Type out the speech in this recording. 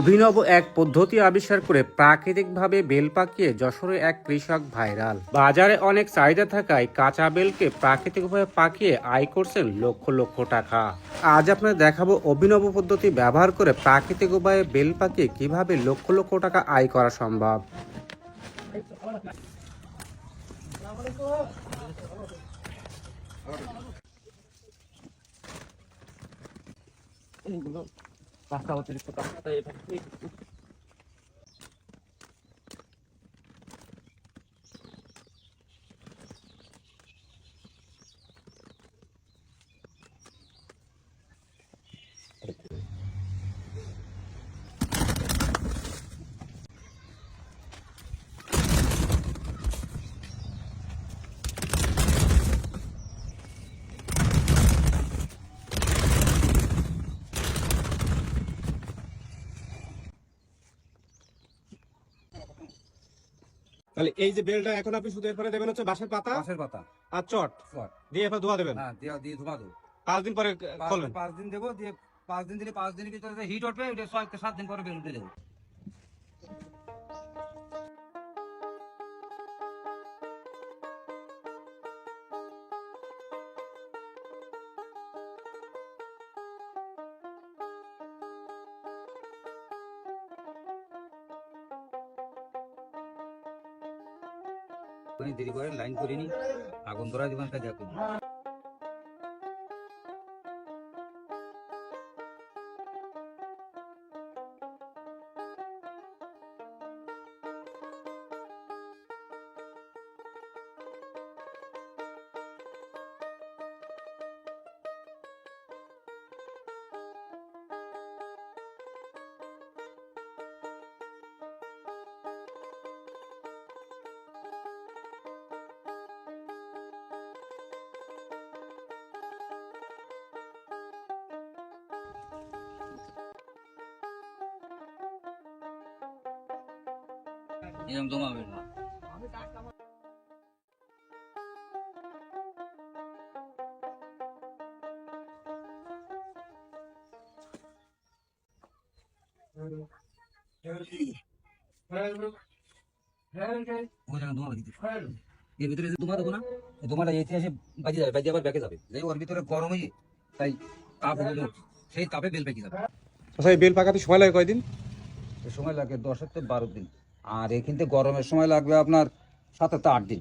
অভিনব এক পদ্ধতি আবিষ্কার করে প্রাকৃতিকভাবে বেল পাকিয়ে যশোরে এক কৃষক ভাইরাল। বাজারে অনেক চাহিদা থাকায় কাঁচা বেলকে প্রাকৃতিকভাবে পাকিয়ে আয় করছেন লক্ষ লক্ষ টাকা। আজ আপনাদের দেখাবো অভিনব পদ্ধতি ব্যবহার করে প্রাকৃতিক উপায়ে বেল পাকিয়ে কীভাবে লক্ষ লক্ষ টাকা আয় করা সম্ভব। Basta ako tinipot ako tayo. তাহলে এই যে বেলটা এখন আপনি শুধু এরপরে দেবেন হচ্ছে বাঁশের পাতা বাঁশের পাতা। আর চট। চট। দিয়ে এরপর ধোয়া দেবেন? হ্যাঁ দিয়ে দিয়ে ধোয়া দেবো। পাঁচ দিন পরে খোলেন? খুলবেন পাঁচ দিন দেবো দিয়ে পাঁচ দিন দিলে পাঁচ দিনের ভিতরে হিট উঠবে ছয় সাত দিন পরে বেল উঠে দেবো। দেরি করে লাইন করিনি। আগুন ধরা দিবেন কাজ এখন এরকম না এর ভিতরে যে দেবো না এই এসে বাজে যাবে বাজে আবার ব্যাকে যাবে। যাই ওর ভিতরে গরম তাই তাপ সেই তাপে বেল পেকে যাবে। আচ্ছা এই বেল পাকাতে সময় লাগে কয়দিন? সময় লাগে দশ থেকে বারো দিন। আর এখান থেকে গরমের সময় লাগবে আপনার সাত থেকে আট দিন।